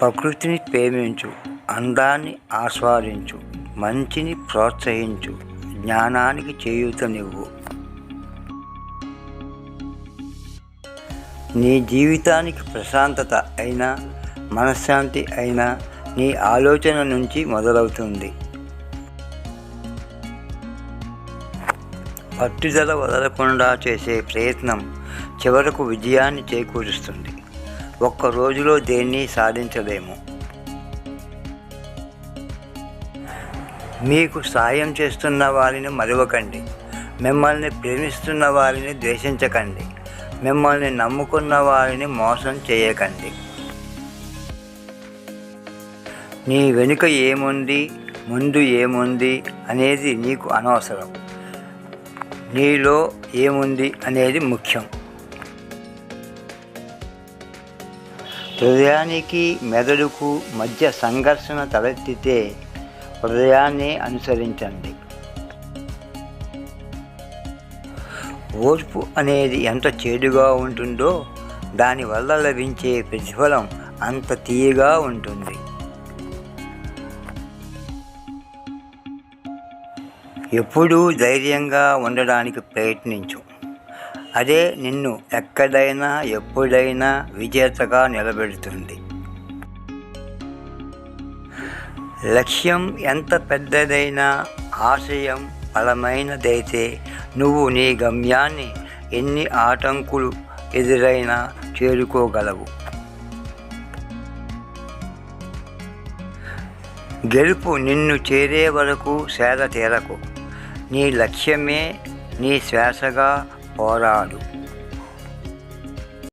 ప్రకృతిని ప్రేమించు అందాన్ని ఆస్వాదించు మంచిని ప్రోత్సహించు జ్ఞానానికి చేయూతనివ్వు. నీ జీవితానికి ప్రశాంతత అయినా మనశ్శాంతి అయినా నీ ఆలోచన నుంచి మొదలవుతుంది. పట్టుదల వదలకుండా చేసే ప్రయత్నం చివరకు విజయాన్ని చేకూరుస్తుంది. ఒక్క రోజులో దేన్ని సాధించలేము. మీకు సాయం చేస్తున్న వారిని మరవకండి. మిమ్మల్ని ప్రేమిస్తున్న వారిని ద్వేషించకండి. మిమ్మల్ని నమ్ముకున్న వారిని మోసం చేయకండి. నీ వెనుక ఏముంది? ముందు ఏముంది? అనేది నీకు అనవసరం. నీలో ఏముంది? అనేది ముఖ్యం. హృదయానికి మెదడుకు మధ్య సంఘర్షణ తలెత్తితే హృదయాన్ని అనుసరించండి. ఓర్పు అనేది ఎంత చేదుగా ఉంటుందో దానివల్ల లభించే ప్రతిఫలం అంత తీయగా ఉంటుంది. ఎప్పుడూ ధైర్యంగా ఉండడానికి ప్రయత్నించు. అదే నిన్ను ఎక్కడైనా ఎప్పుడైనా విజేతగా నిలబెడుతుంది. లక్ష్యం ఎంత పెద్దదైనా ఆశయం బలమైనదైతే నువ్వు నీ గమ్యాన్ని ఎన్ని ఆటంకులు ఎదురైనా చేరుకోగలవు. గెలుపు నిన్ను చేరే వరకు సేద తీరకు. నీ లక్ష్యమే నీ శ్వాసగా और आलू।